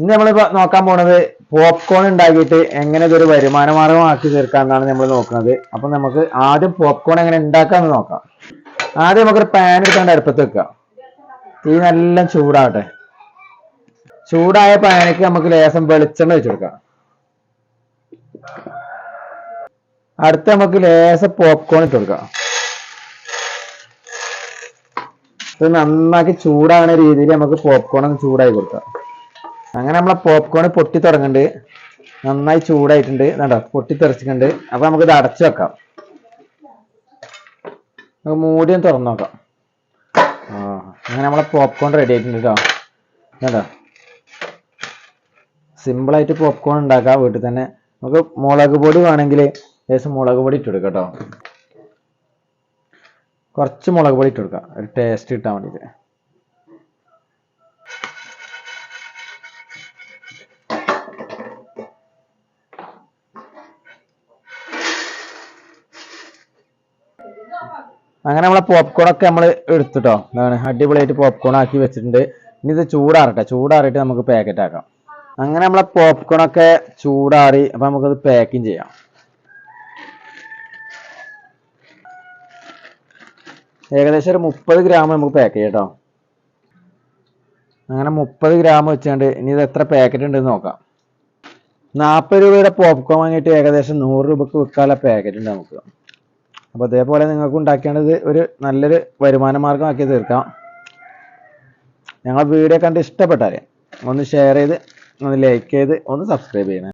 ഇന്ന് നമ്മളിപ്പോ നോക്കാൻ പോണത് പോപ്കോൺ ഉണ്ടാക്കിയിട്ട് എങ്ങനെ ഇതൊരു വരുമാന മാർഗമാക്കി തീർക്കാന്നാണ് നമ്മൾ നോക്കുന്നത്. അപ്പൊ നമുക്ക് ആദ്യം പോപ്കോൺ എങ്ങനെ ഉണ്ടാക്കാന്ന് നോക്കാം. ആദ്യം നമുക്കൊരു പാൻ എടുക്കാണ്ട് അടുപ്പത്ത് വെക്കാം. തീ നല്ല ചൂടാവട്ടെ. ചൂടായ പാനക്ക് നമുക്ക് ലേസം വെളിച്ചെണ്ണ വെച്ച് കൊടുക്കാം. അടുത്ത് നമുക്ക് ലേസ പോപ്കോൺ ഇട്ട് കൊടുക്കാം. ഇത് നന്നാക്കി ചൂടാകുന്ന രീതിയിൽ നമുക്ക് പോപ്കോൺ ഒന്ന് ചൂടായി കൊടുക്കാം. അങ്ങനെ നമ്മളെ പോപ്കോൺ പൊട്ടി തുടങ്ങണ്ട്. നന്നായി ചൂടായിട്ടുണ്ട്. കണ്ടോ പൊട്ടി തെറിച്ചിട്ടുണ്ട്. അപ്പൊ നമുക്ക് ഇത് അടച്ചു വെക്കാം. നമുക്ക് ഒന്ന് തുറന്നു നോക്കാം. ആ അങ്ങനെ നമ്മളെ പോപ്കോൺ റെഡി ആയിട്ടുണ്ട് കേട്ടോ കണ്ടോ സിമ്പിൾ ആയിട്ട് പോപ്കോൺ ഉണ്ടാക്കാം വീട്ടിൽ തന്നെ. നമുക്ക് മുളക് പൊടി വേണമെങ്കിൽ ലേശം മുളക് പൊടി ഇട്ട് കൊടുക്കാം കേട്ടോ കുറച്ച് മുളക് പൊടി ഇട്ട് കൊടുക്കാം. ഒരു ടേസ്റ്റ് കിട്ടാൻ വേണ്ടിയിട്ട്. അങ്ങനെ നമ്മളെ പോപ്കോൺ ഒക്കെ നമ്മൾ എടുത്തിട്ടോ. എന്താണ് അടിപൊളിയായിട്ട് പോപ്കോൺ ആക്കി വെച്ചിട്ടുണ്ട്. ഇനി ഇത് ചൂടാറട്ടെ. ചൂടാറിയിട്ട് നമുക്ക് പാക്കറ്റ് ആക്കാം. അങ്ങനെ നമ്മളെ പോപ്കോൺ ഒക്കെ ചൂടാറി അപ്പൊ നമുക്കത് പാക്കിങ് ചെയ്യാം. ഏകദേശം ഒരു മുപ്പത് ഗ്രാം നമുക്ക് പാക്ക് ചെയ്യാം കേട്ടോ അങ്ങനെ മുപ്പത് ഗ്രാം വെച്ചുകൊണ്ട് ഇനി ഇത് എത്ര പാക്കറ്റ് ഉണ്ടെന്ന് നോക്കാം. നാൽപ്പത് രൂപയുടെ പോപ്കോൺ വാങ്ങിയിട്ട് ഏകദേശം നൂറ് രൂപക്ക് വിൽക്കാനുള്ള പാക്കറ്റ് ഉണ്ട് നമുക്ക്. അപ്പോൾ അതേപോലെ നിങ്ങൾക്ക് ഉണ്ടാക്കേണ്ടത് ഒരു നല്ലൊരു വരുമാന മാർഗമാക്കി തീർക്കാം. ഞങ്ങൾ വീഡിയോ കണ്ട് ഇഷ്ടപ്പെട്ടാൽ ഒന്ന് ഷെയർ ചെയ്ത് ഒന്ന് ലൈക്ക് ചെയ്ത് ഒന്ന് സബ്സ്ക്രൈബ് ചെയ്യണേ.